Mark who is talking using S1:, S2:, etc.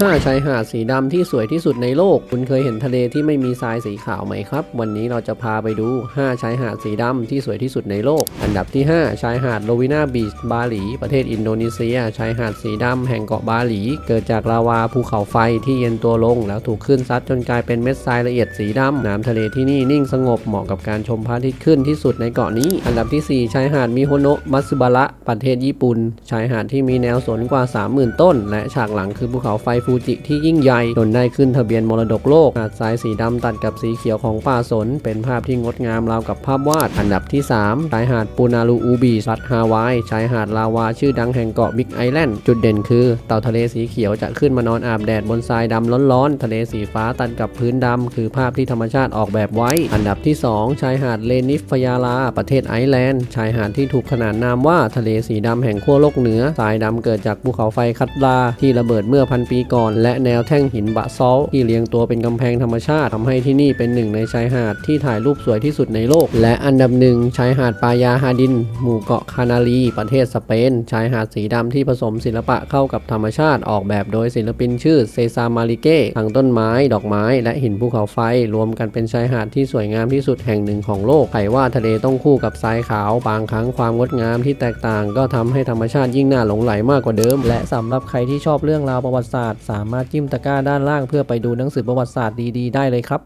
S1: 5ชายหาดสีดำที่สวยที่สุดในโลก คุณเคยเห็นทะเลที่ไม่มีทรายสีขาวไหมครับ วันนี้เราจะพาไปดู 5 ชายหาดสีดำที่สวยที่สุดในโลก อันดับที่ 5 ชายหาดโลวินาบีชบาหลี ประเทศอินโดนีเซีย ชายหาดสีดำแห่งเกาะบาหลี เกิดจากลาวาภูเขาไฟที่เย็นตัวลง แล้วถูกคลื่นซัดจนกลายเป็นเม็ดทรายละเอียดสีดำน้ำทะเลที่นี่นิ่งสงบเหมาะกับการชมพระอาทิตย์ขึ้นที่สุดในเกาะนี้ อันดับที่ 4 ชายหาดมิโฮโนะมัตสึบาระประเทศญี่ปุ่น ชายหาดที่มีแนวสนกว่า 30,000 ต้น และฉากหลังคือภูเขาไฟฟููจิที่ยิ่งใหญ่จนได้ขึ้นทะเบียนมรดกโลกหาดทรายสีดำตัดกับสีเขียวของป่าสน เป็นภาพที่งดงามราวกับภาพวาด อันดับที่ 3 ชายหาดปูนาลูอูบีรัฐฮาวาย ชายหาดลาวาชื่อดังแห่งเกาะบิ๊กไอแลนด์ จุดเด่นคือ เต่าทะเลสีเขียวจะขึ้นมานอนอาบแดดบนทรายดำร้อนๆ ทะเลสีฟ้าตัดกับพื้นดำคือภาพที่ธรรมชาติออกแบบไว้ อันดับที่ 2 ชายหาดเลนิฟฟยาลา ประเทศไอแลนด์ ชายหาดที่ถูกขนานนามว่าทะเลสีดำแห่งขั้วโลกเหนือ ทรายดำเกิดจากภูเขาไฟคัตลาที่ระเบิดเมื่อพันปีก่อนและแนวแท่งหินบะซอลที่เรียงตัวเป็นกำแพงธรรมชาติทำให้ที่นี่เป็นหนึ่งในชายหาดที่ถ่ายรูปสวยที่สุดในโลก และอันดับหนึ่งชายหาดปายาฮาดิน หมู่เกาะคานารีประเทศสเปน ชายหาดสีดำที่ผสมศิลปะเข้ากับธรรมชาติออกแบบโดยศิลปินชื่อเซซามาริเก้ทั้งต้นไม้ ดอกไม้ และหินภูเขาไฟ รวมกันเป็นชายหาดที่สวยงามที่สุดแห่งหนึ่งของโลกใครว่าทะเลต้องคู่กับทรายขาว บางครั้งความงดงามที่แตกต่าง ก็ทำให้ธรรมชาติยิ่งน่าหลงไหลมากกว่าเดิม และสำหรับใครที่ชอบเรื่องราวประวัติศาสตร์สามารถจิ้มตะกร้าด้านล่างเพื่อไปดูหนังสือประวัติศาสตร์ดีๆ ได้เลยครับ